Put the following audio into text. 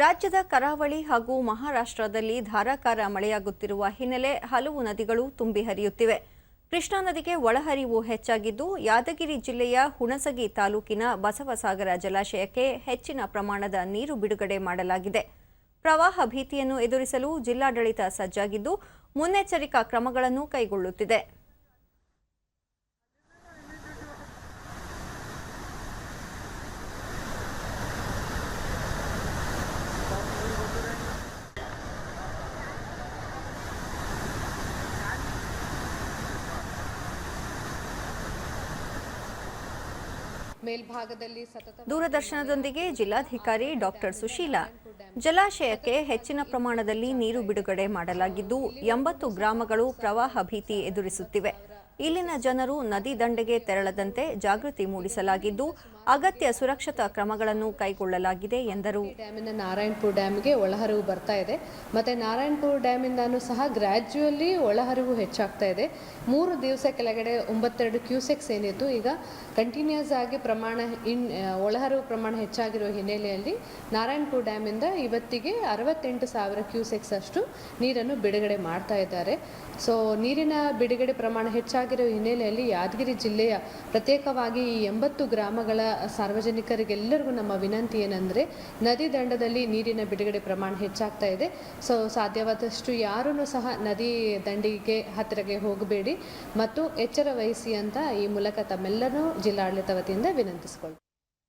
ರಾಜ್ಯದ ಕರಾವಳಿ ಹಾಗೂ ಮಹಾರಾಷ್ಟ್ರದಲ್ಲಿ ಧಾರಾಕಾರ ಮಳೆಯಾಗುತ್ತಿರುವ ಹಿನ್ನೆಲೆ ಹಲವು ನದಿಗಳು ತುಂಬಿ ಹರಿಯುತ್ತಿವೆ. ಕೃಷ್ಣಾ ನದಿಗೆ ಒಳಹರಿವು ಹೆಚ್ಚಾಗಿದ್ದು, ಯಾದಗಿರಿ ಜಿಲ್ಲೆಯ ಹುಣಸಗಿ ತಾಲೂಕಿನ ಬಸವಸಾಗರ ಜಲಾಶಯಕ್ಕೆ ಹೆಚ್ಚಿನ ಪ್ರಮಾಣದ ನೀರು ಬಿಡುಗಡೆ ಮಾಡಲಾಗಿದೆ. ಪ್ರವಾಹ ಭೀತಿಯನ್ನು ಎದುರಿಸಲು ಜಿಲ್ಲಾಡಳಿತ ಸಜ್ಜಾಗಿದ್ದು, ಮುನ್ನೆಚ್ಚರಿಕಾ ಕ್ರಮಗಳನ್ನು ಕೈಗೊಳ್ಳುತ್ತಿದೆ. ಮೇಲ್ಭಾಗದಲ್ಲಿ ದೂರದರ್ಶನದೊಂದಿಗೆ ಜಿಲ್ಲಾಧಿಕಾರಿ ಡಾಕ್ಟರ್ ಸುಶೀಲಾ. ಜಲಾಶಯಕ್ಕೆ ಹೆಚ್ಚಿನ ಪ್ರಮಾಣದಲ್ಲಿ ನೀರು ಬಿಡುಗಡೆ ಮಾಡಲಾಗಿದ್ದು, ಎಂಬತ್ತು ಗ್ರಾಮಗಳು ಪ್ರವಾಹ ಭೀತಿ ಎದುರಿಸುತ್ತಿವೆ. ಇಲ್ಲಿನ ಜನರು ನದಿ ದಂಡೆಗೆ ತೆರಳದಂತೆ ಜಾಗೃತಿ ಮೂಡಿಸಲಾಗಿದ್ದು, ಅಗತ್ಯ ಸುರಕ್ಷತಾ ಕ್ರಮಗಳನ್ನು ಕೈಗೊಳ್ಳಲಾಗಿದೆ ಎಂದರು. ಡ್ಯಾಮಿನ ನಾರಾಯಣಪುರ ಡ್ಯಾಮ್ಗೆ ಒಳಹರಿವು ಬರ್ತಾ ಇದೆ. ಮತ್ತು ನಾರಾಯಣಪುರ ಡ್ಯಾಮಿಂದನೂ ಸಹ ಗ್ರ್ಯಾಜುವಲಿ ಒಳಹರಿವು ಹೆಚ್ಚಾಗ್ತಾ ಇದೆ. ಮೂರು ದಿವಸ ಕೆಳಗಡೆ ಒಂಬತ್ತೆರಡು ಕ್ಯೂಸೆಕ್ಸ್ ಏನಿತ್ತು, ಈಗ ಕಂಟಿನ್ಯೂಸ್ ಆಗಿ ಪ್ರಮಾಣ ಇನ್, ಒಳಹರಿವು ಪ್ರಮಾಣ ಹೆಚ್ಚಾಗಿರುವ ಹಿನ್ನೆಲೆಯಲ್ಲಿ ನಾರಾಯಣಪುರ ಡ್ಯಾಮಿಂದ ಇವತ್ತಿಗೆ ಅರವತ್ತೆಂಟು ಸಾವಿರ ಕ್ಯೂಸೆಕ್ಸ್ ಅಷ್ಟು ನೀರನ್ನು ಬಿಡುಗಡೆ ಮಾಡ್ತಾ ಇದ್ದಾರೆ. ಸೊ ನೀರಿನ ಬಿಡುಗಡೆ ಪ್ರಮಾಣ ಹೆಚ್ಚಾಗಿರೋ ಹಿನ್ನೆಲೆಯಲ್ಲಿ ಯಾದಗಿರಿ ಜಿಲ್ಲೆಯ ಪ್ರತ್ಯೇಕವಾಗಿ ಈ ಎಂಬತ್ತು ಗ್ರಾಮಗಳ ಸಾರ್ವಜನಿಕರಿಗೆಲ್ಲರಿಗೂ ನಮ್ಮ ವಿನಂತಿ ಏನಂದರೆ, ನದಿ ದಂಡದಲ್ಲಿ ನೀರಿನ ಬಿಡುಗಡೆ ಪ್ರಮಾಣ ಹೆಚ್ಚಾಗ್ತಾ ಇದೆ. ಸೊ ಸಾಧ್ಯವಾದಷ್ಟು ಯಾರೂ ಸಹ ನದಿ ದಂಡಿಗೆ ಹತ್ತಿರಗೆ ಹೋಗಬೇಡಿ. ಮತ್ತು ಎಚ್ಚರ ವಹಿಸಿ ಅಂತ ಈ ಮೂಲಕ ತಮ್ಮೆಲ್ಲರೂ ಜಿಲ್ಲಾಡಳಿತ ವತಿಯಿಂದ ವಿನಂತಿಸಿಕೊಳ್ಳಿ